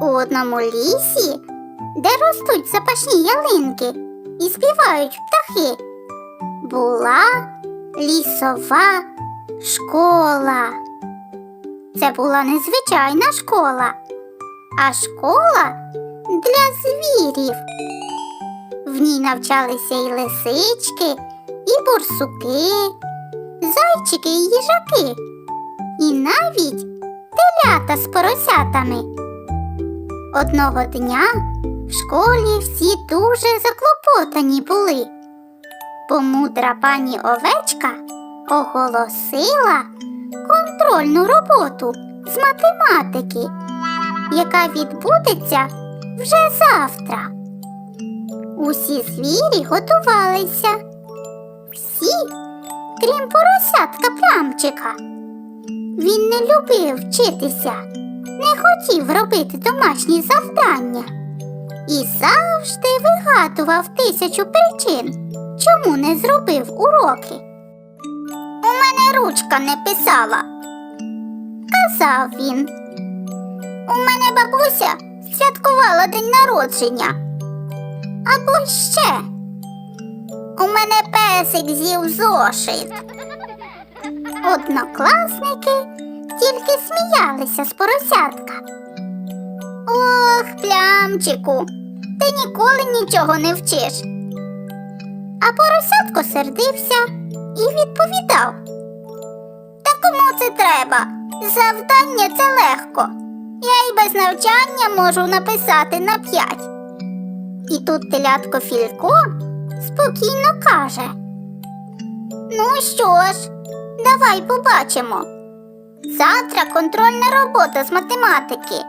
У одному лісі, де ростуть запашні ялинки і співають птахи, була лісова школа. Це була не звичайна школа, а школа для звірів. В ній навчалися і лисички, і борсуки, зайчики і їжаки, і навіть телята з поросятами. Одного дня в школі всі дуже заклопотані були, бо мудра пані овечка оголосила контрольну роботу з математики, яка відбудеться вже завтра. Усі звірі готувалися. Всі, крім поросятка плямчика. Він не любив вчитися не хотів робити домашні завдання і завжди вигадував тисячу причин, чому не зробив уроки. У мене ручка не писала, казав він. У мене бабуся святкувала день народження. Або ще. У мене песик з'їв зошит. Однокласники тільки сміялися з поросятка. Ох, плямчику, ти ніколи нічого не вчиш. А поросятко сердився і відповідав. Та кому це треба? Завдання це легко. Я й без навчання можу написати на п'ять. І тут телятко Філько спокійно каже: Ну що ж, давай побачимо. Завтра контрольна робота з математики.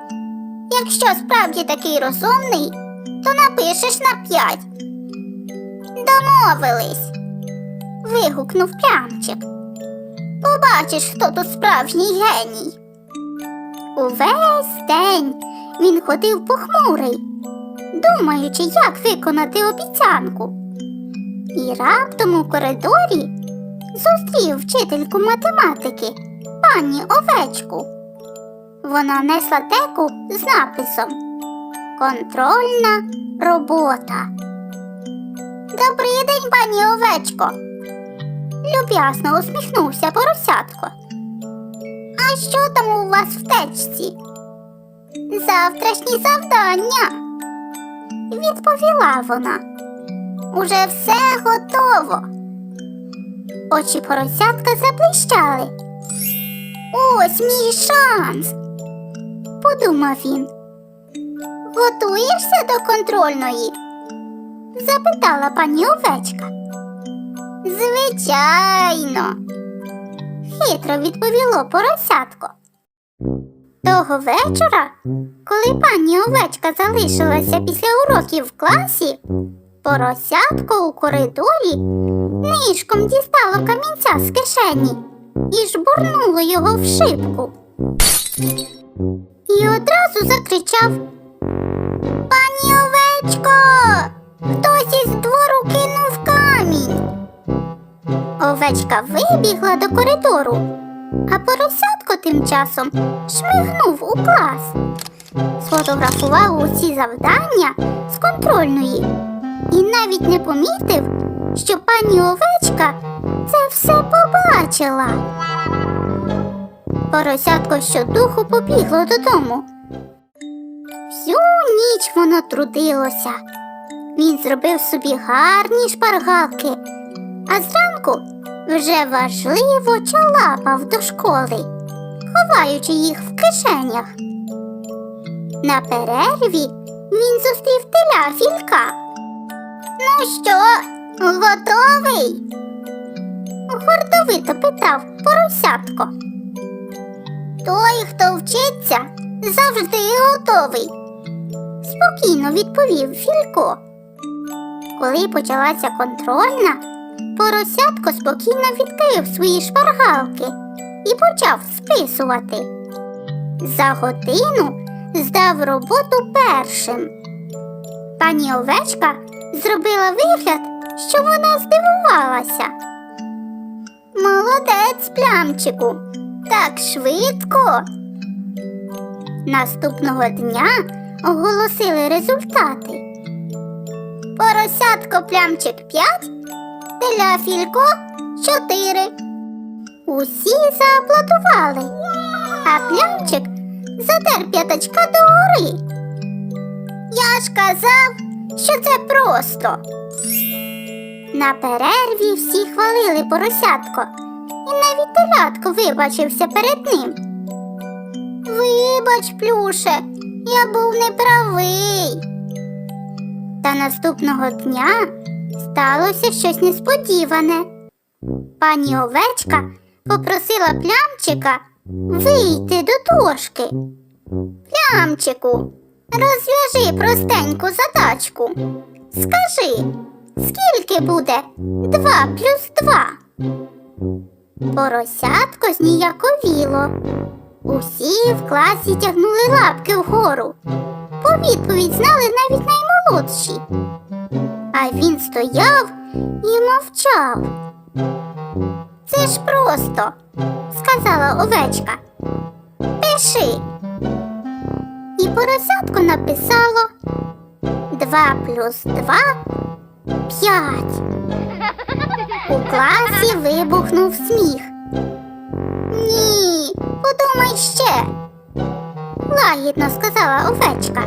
Якщо справді такий розумний, то напишеш на п'ять. Домовились. вигукнув прямчик. Побачиш, хто тут справжній геній. Увесь день він ходив похмурий, думаючи, як виконати обіцянку. І раптом у коридорі зустрів вчительку математики пані овечку. Вона несла теку з написом Контрольна робота. Добрий день, пані овечко. Люб'язно усміхнувся поросятко. А що там у вас в течці? Завтрашні завдання, відповіла вона. Уже все готово. Очі поросятка заблищали. Ось мій шанс, подумав він. Готуєшся до контрольної? запитала пані овечка. Звичайно, хитро відповіло поросятко. Того вечора, коли пані овечка залишилася після уроків в класі, поросятко у коридорі нишком дістало камінця з кишені і жбурнуло його в шибку. І одразу закричав Пані овечко, хтось із двору кинув камінь. Овечка вибігла до коридору, а поросятко тим часом шмигнув у клас, сфотографував усі завдання з контрольної і навіть не помітив, що пані овечка це все побачила. Поросятко щодуху побігло додому. Всю ніч воно трудилося. Він зробив собі гарні шпаргалки, а зранку вже важливо чалапав до школи, ховаючи їх в кишенях. На перерві він зустрів теля філька. Ну що, готовий? Гордовито питав поросятко. Той, хто вчиться, завжди готовий, спокійно відповів Філько. Коли почалася контрольна, поросятко спокійно відкрив свої шпаргалки і почав списувати. За годину здав роботу першим. Пані овечка зробила вигляд, що вона здивувалася. Молодець, плямчику, так швидко. Наступного дня оголосили результати. Поросятко плямчик 5, теля філько 4. Усі зааплодували, а плямчик задер п'ятачка догори. Я ж казав, що це просто. На перерві всі хвалили поросятко, і навіть телятко вибачився перед ним. Вибач, плюше, я був неправий. Та наступного дня сталося щось несподіване. Пані овечка попросила плямчика вийти до дошки. Плямчику, розв'яжи простеньку задачку. Скажи, скільки буде два плюс два? Поросятко зніяковіло. Усі в класі тягнули лапки вгору. По відповідь знали навіть наймолодші. А він стояв і мовчав. Це ж просто, сказала овечка. Пиши. І поросятко написало Два плюс два п'ять. У класі вибухнув сміх. Ні, подумай ще, лагідно сказала овечка.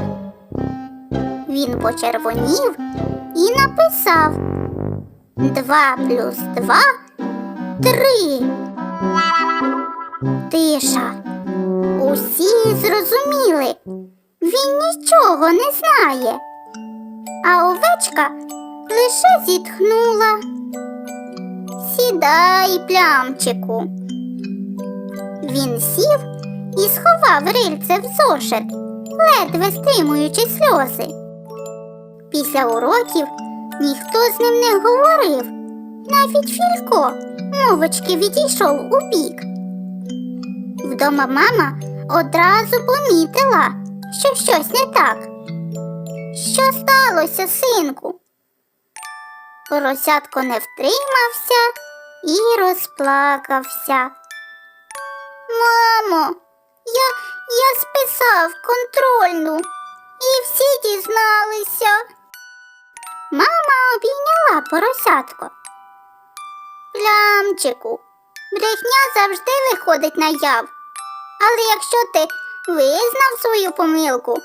Він почервонів і написав Два плюс два три. Тиша. Усі зрозуміли. Він нічого не знає. А овечка лише зітхнула. Сідай, плямчику. Він сів і сховав рильце в зошит, ледве стримуючи сльози. Після уроків ніхто з ним не говорив. Навіть Філько мовочки відійшов у бік. Вдома мама одразу помітила, що щось не так. Що сталося, синку? Поросятко не втримався і розплакався. Мамо, я, я списав контрольну і всі дізналися. Мама обійняла поросятко. Плямчику, брехня завжди виходить наяв. Але якщо ти визнав свою помилку,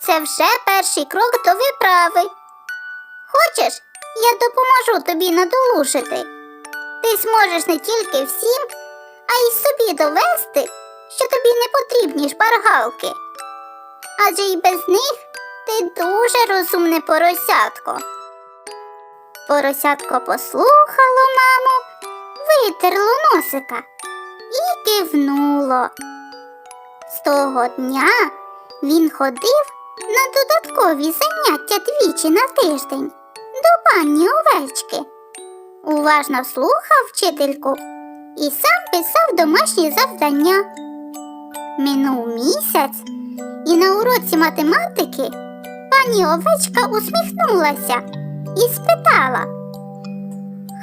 це вже перший крок до виправи. Хочеш, я допоможу тобі надолужити. Ти зможеш не тільки всім, а й собі довести, що тобі не потрібні шпаргалки. Адже й без них ти дуже розумне поросятко. Поросятко послухало маму, витерло носика і кивнуло. З того дня він ходив на додаткові заняття двічі на тиждень до пані овечки. Уважно слухав вчительку і сам писав домашні завдання. Минув місяць, і на уроці математики пані овечка усміхнулася і спитала,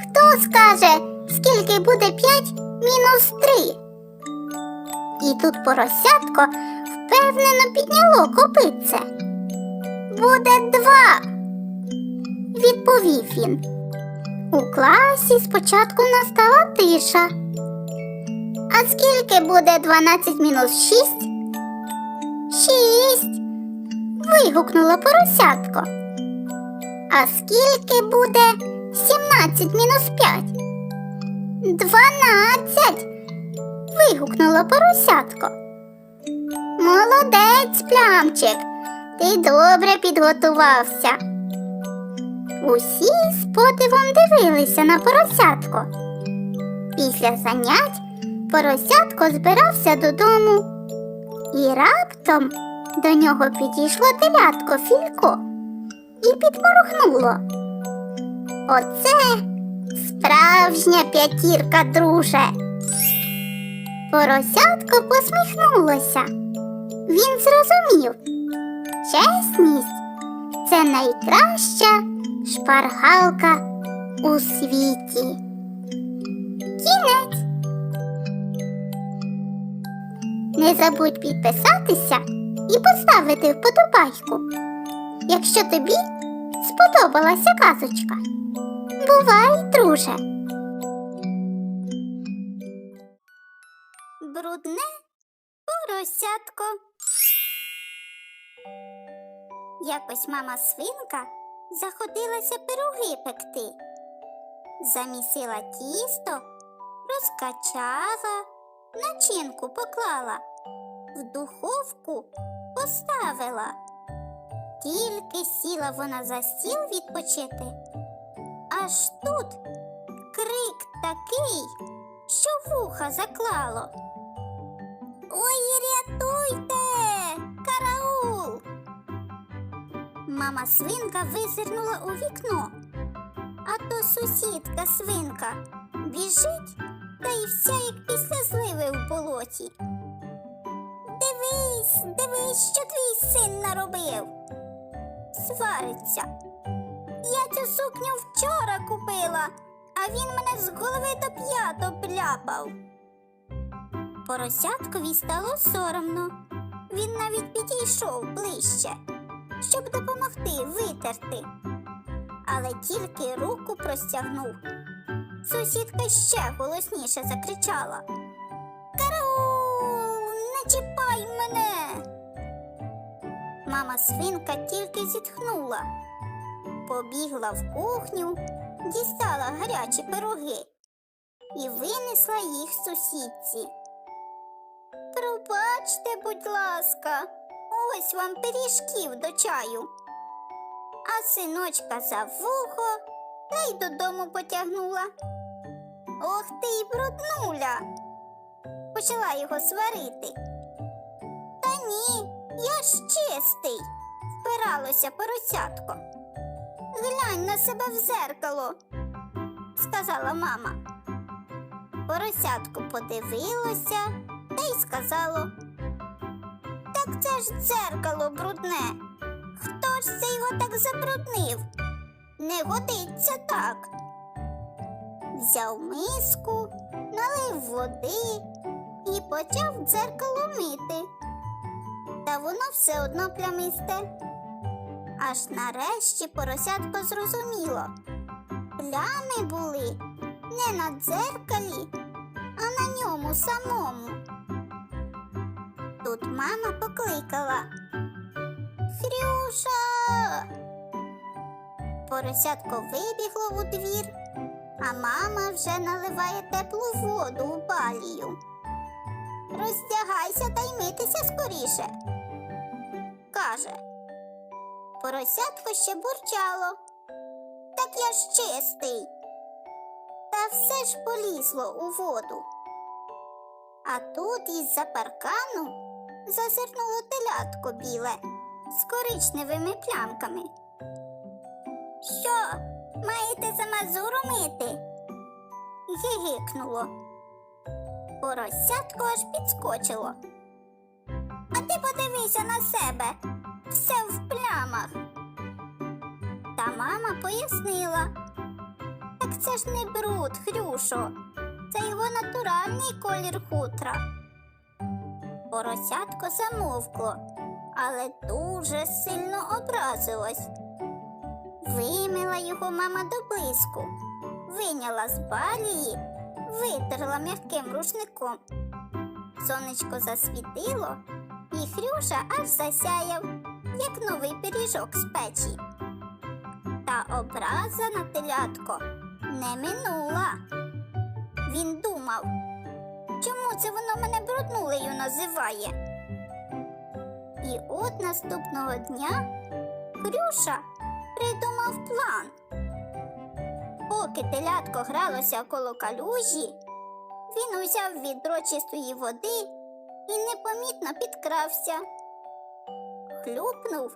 хто скаже, скільки буде 5 мінус 3? І тут поросятко впевнено підняло копитце. Буде два, відповів він. У класі спочатку настала тиша. А скільки буде 12 мінус 6? Шість. вигукнуло поросятко. А скільки буде 17 мінус 5? Дванадцять. вигукнуло поросятко. Молодець, плямчик, ти добре підготувався. Усі з подивом дивилися на поросятко. Після занять поросятко збирався додому. І раптом до нього підійшло телятко Філько і підморгнуло. Оце справжня п'ятірка, друже. Поросятко посміхнулося. Він зрозумів, чесність це найкраща шпаргалка у світі. Кінець. Не забудь підписатися і поставити вподобайку, якщо тобі сподобалася казочка. Бувай, друже. Брудне поросятко. Якось мама свинка заходилася пироги пекти. Замісила тісто, розкачала, начинку поклала, в духовку поставила. Тільки сіла вона за стіл відпочити. Аж тут крик такий, що вуха заклало. Ой, рятуйте! Мама свинка визирнула у вікно, а то сусідка свинка біжить та й вся як після зливи в болоті. Дивись, дивись, що твій син наробив. Свариться. Я цю сукню вчора купила, а він мене з голови до п'ят обляпав. Поросяткові стало соромно. Він навіть підійшов ближче, щоб допомогти витерти. Але тільки руку простягнув. Сусідка ще голосніше закричала. Караул, не чіпай мене. Мама свинка тільки зітхнула, побігла в кухню, дістала гарячі пироги і винесла їх сусідці. Пробачте, будь ласка, ось вам пиріжків до чаю. А синочка за вухо та й додому потягнула. Ох ти й бруднуля. Почала його сварити. Та ні, я ж чистий, впиралося поросятко. Глянь на себе в зеркало, сказала мама. Поросятко подивилося та й сказало. Так це ж дзеркало брудне. Хто ж це його так забруднив? Не годиться так. Взяв миску, налив води і почав дзеркало мити. Та воно все одно плямисте. Аж нарешті поросятко зрозуміло. Плями були не на дзеркалі, а на ньому самому. Тут мама покликала. Хрюша. Поросятко вибігло у двір, а мама вже наливає теплу воду у балію. Роздягайся та й митися скоріше. каже. Поросятко ще бурчало. Так я ж чистий. Та все ж полізло у воду. А тут із-за паркану зазирнуло телятко біле з коричневими плямками. Що, маєте за мазуру мити? Гігикнуло. Поросятко аж підскочило. А ти подивися на себе, все в плямах. Та мама пояснила. Так це ж не бруд, Хрюшо, це його натуральний колір хутра. Поросятко замовкло, але дуже сильно образилось. Вимила його мама до блиску, виняла з балії, витерла м'яким рушником. Сонечко засвітило, і Хрюша аж засяяв, як новий пиріжок з печі. Та образа на телятко не минула. Він думав, чому це воно мене бруднулею називає. І от наступного дня Хрюша придумав план. Поки телятко гралося коло калюжі, він узяв відро чистої води і непомітно підкрався. Хлюпнув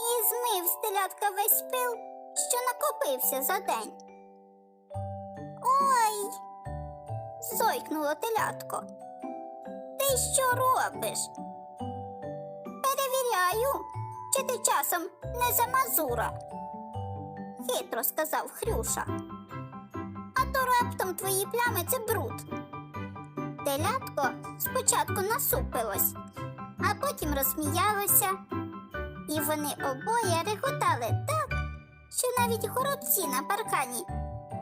і змив з телятка весь пил, що накопився за день. Ой. Зойкнуло телятко. Ти що робиш? Перевіряю, чи ти часом не замазура, хитро сказав Хрюша. А то раптом твої плями це бруд. Телятко спочатку насупилось, а потім розсміялося. І вони обоє реготали так, що навіть горобці на паркані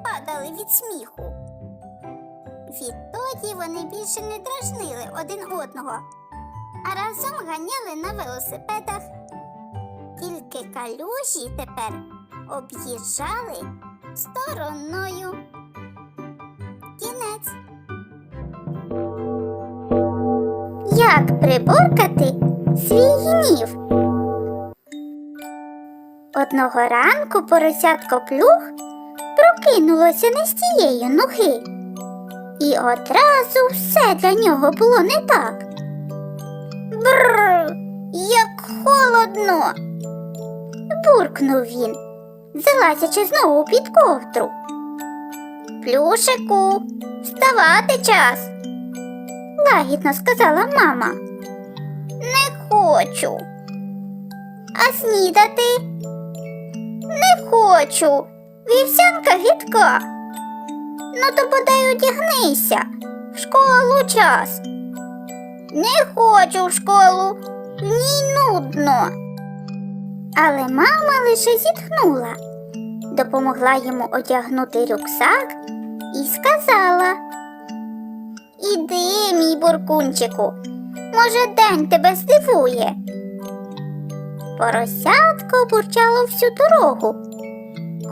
падали від сміху. Відтоді вони більше не дражнили один одного, а разом ганяли на велосипедах. Тільки калюжі тепер об'їжджали стороною. Кінець. Як приборкати свій гнів? Одного ранку поросятко плюх прокинулося не з тієї ноги. І одразу все для нього було не так. Бррр, як холодно. буркнув він, залазячи знову під ковдру. Плюшику, вставати час, лагідно сказала мама. Не хочу. А снідати? Не хочу. Вівсянка гидка. Ну то бодай одягнися. В школу час. Не хочу в школу. В нудно. Але мама лише зітхнула, допомогла йому одягнути рюкзак і сказала: Іди, мій буркунчику, може, день тебе здивує. Поросятко бурчало всю дорогу,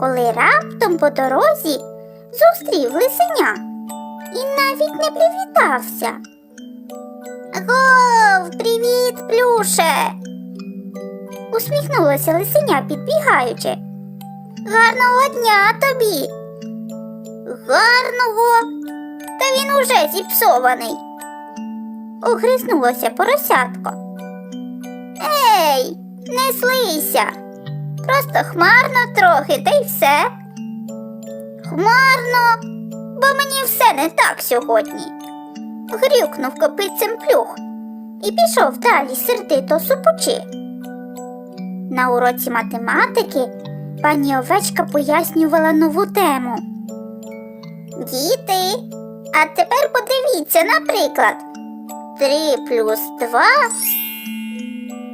коли раптом по дорозі зустрів лисеня і навіть не привітався. Гов, привіт, плюше. усміхнулося лисеня, підбігаючи. Гарного дня тобі. Гарного, та він уже зіпсований. Огризнулося поросятко. Ей, не злися. Просто хмарно трохи, та й все. Хмарно, бо мені все не так сьогодні. Грюкнув копицем плюх і пішов далі сердито супучи. На уроці математики пані овечка пояснювала нову тему. Діти, а тепер подивіться, наприклад, 3 плюс 2.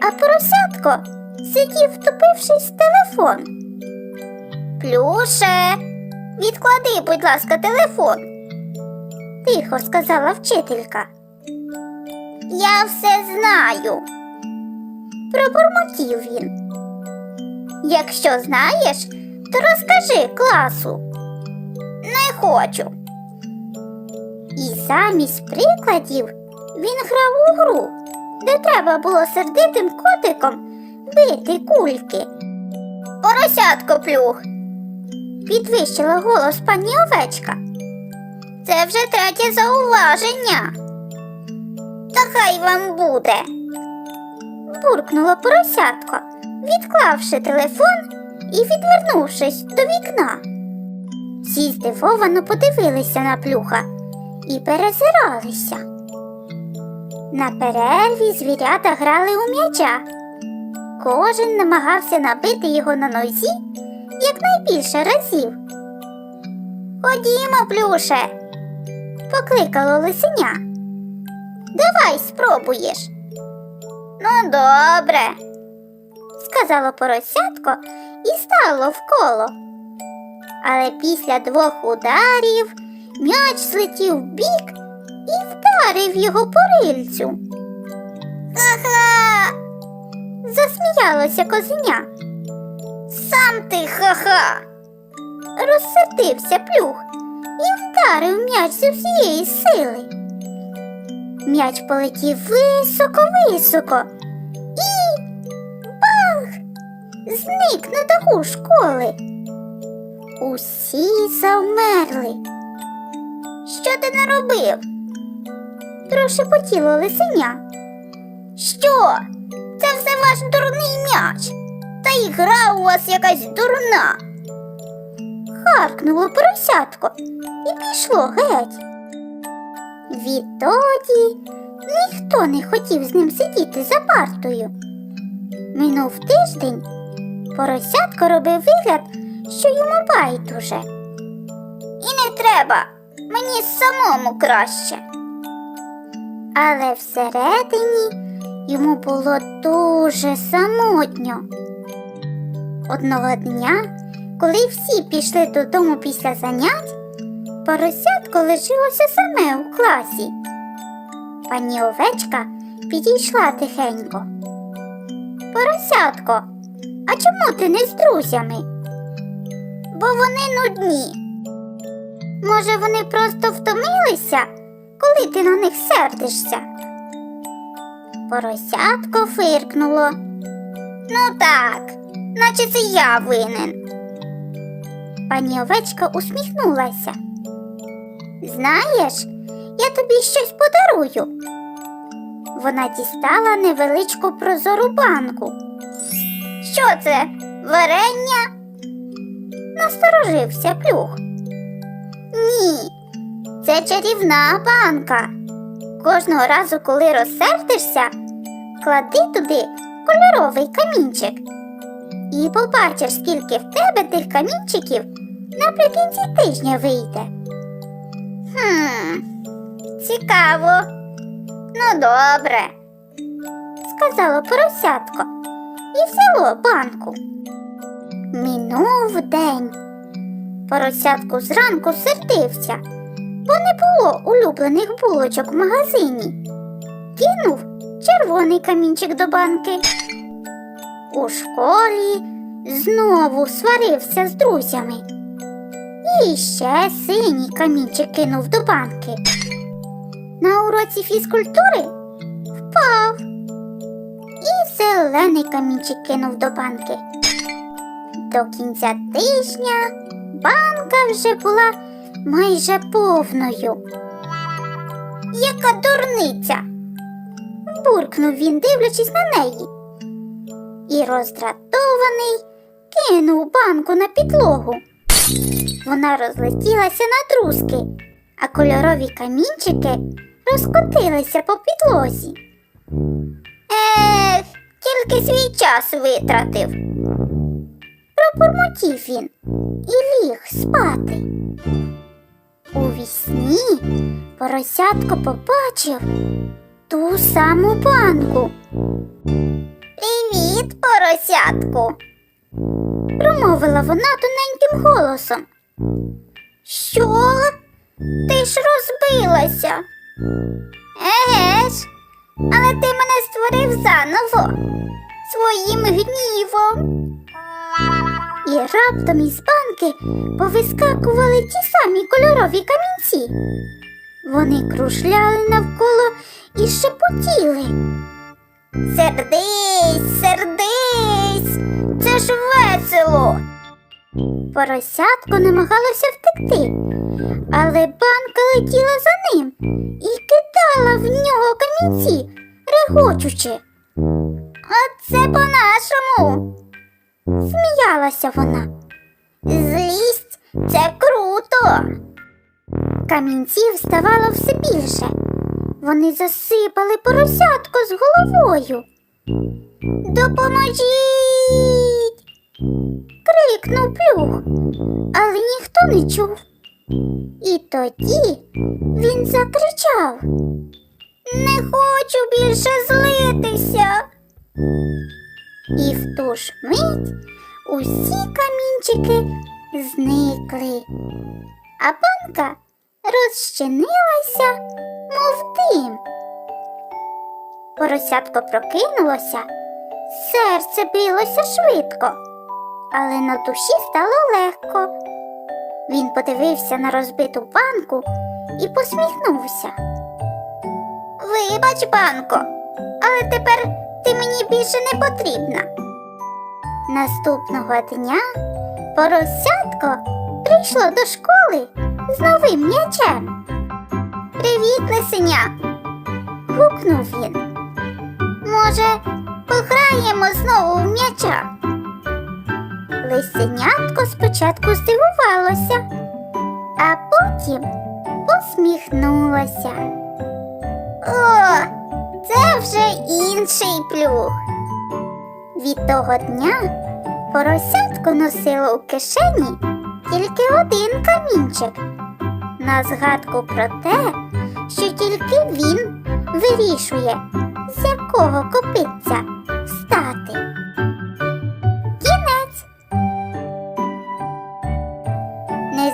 А поросятко сидів, втупившись в телефон. Плюше, відклади, будь ласка, телефон, тихо сказала вчителька. Я все знаю. Пробурмотів він. Якщо знаєш, то розкажи класу. Не хочу. І замість прикладів він грав у гру, де треба було сердитим котиком бити кульки. Поросятко плюх. Підвищила голос пані овечка. Це вже третє зауваження. Та хай вам буде. Буркнула поросятко, відклавши телефон і відвернувшись до вікна. Всі здивовано подивилися на плюха і перезиралися. На перерві звірята грали у м'яча. Кожен намагався набити його на нозі якнайбільше разів. Ходімо, плюше, покликало лисеня. Давай спробуєш. Ну, добре, сказало поросятко і стало в коло. Але після двох ударів м'яч злетів вбік і вдарив його по рильцю. Ха-ха. засміялося козеня. Сам ти ха-ха. розсердився плюх і вдарив м'яч з усієї сили. М'яч полетів високо-високо і бах! Зник на даху школи. Усі завмерли. Що ти наробив? прошепотіло лисеня. Що? Це все ваш дурний м'яч. Та й гра у вас якась дурна. Харкнуло поросятко і пішло геть. Відтоді ніхто не хотів з ним сидіти за партою. Минув тиждень, поросятко робив вигляд, що йому байдуже. І не треба, мені самому краще. Але всередині йому було дуже самотньо. Одного дня, коли всі пішли додому після занять, поросятко лишилося саме у класі. Пані овечка підійшла тихенько. Поросятко, а чому ти не з друзями? Бо вони нудні. Може, вони просто втомилися, коли ти на них сердишся? Поросятко фиркнуло. Ну так, наче це я винен. Пані овечка усміхнулася. Знаєш, я тобі щось подарую. Вона дістала невеличку прозору банку. Що це? Варення? Насторожився плюх. Ні, це чарівна банка. Кожного разу, коли розсердишся, клади туди кольоровий камінчик. І побачиш, скільки в тебе тих камінчиків наприкінці тижня вийде. Хм, цікаво. Ну, добре, сказало поросятко і взяло банку. Минув день. Поросятко зранку сердився, бо не було улюблених булочок в магазині. Кинув червоний камінчик до банки. У школі знову сварився з друзями. І ще синій камінчик кинув до банки. На уроці фізкультури впав. І зелений камінчик кинув до банки. До кінця тижня банка вже була майже повною. Яка дурниця. буркнув він, дивлячись на неї. І роздратований кинув банку на підлогу. Вона розлетілася на друзки, а кольорові камінчики розкотилися по підлозі. Ех, тільки свій час витратив. Пробурмотів він і ліг спати. У вісні поросятко побачив ту саму банку. Привіт, поросятку, промовила вона тоненьким голосом. Що? Ти ж розбилася? Еге ж, але ти мене створив заново своїм гнівом. І раптом із банки повискакували ті самі кольорові камінці. Вони кружляли навколо і шепотіли. Сердись, ж весело. Поросятко намагалося втекти, але банка летіла за ним і кидала в нього камінці, регочучи. Оце по-нашому. Сміялася вона. Злість це круто. Камінців ставало все більше. Вони засипали поросятко з головою. Допоможіть. Крикнув плюх, але ніхто не чув. І тоді він закричав. Не хочу більше злитися. І в ту ж мить усі камінчики зникли, а банка розчинилася, мов дим. Поросятко прокинулося, серце билося швидко, але на душі стало легко. Він подивився на розбиту банку і посміхнувся. Вибач, банко, але тепер ти мені більше не потрібна. Наступного дня поросятко прийшло до школи з новим м'ячем. Привіт, лисеня! гукнув він. Може, пограємо знову в м'яча? Лисенятко спочатку здивувалося, а потім посміхнулося. О, це вже інший плюх. Від того дня поросятко носило у кишені тільки один камінчик. На згадку про те, що тільки він вирішує, з якого копиться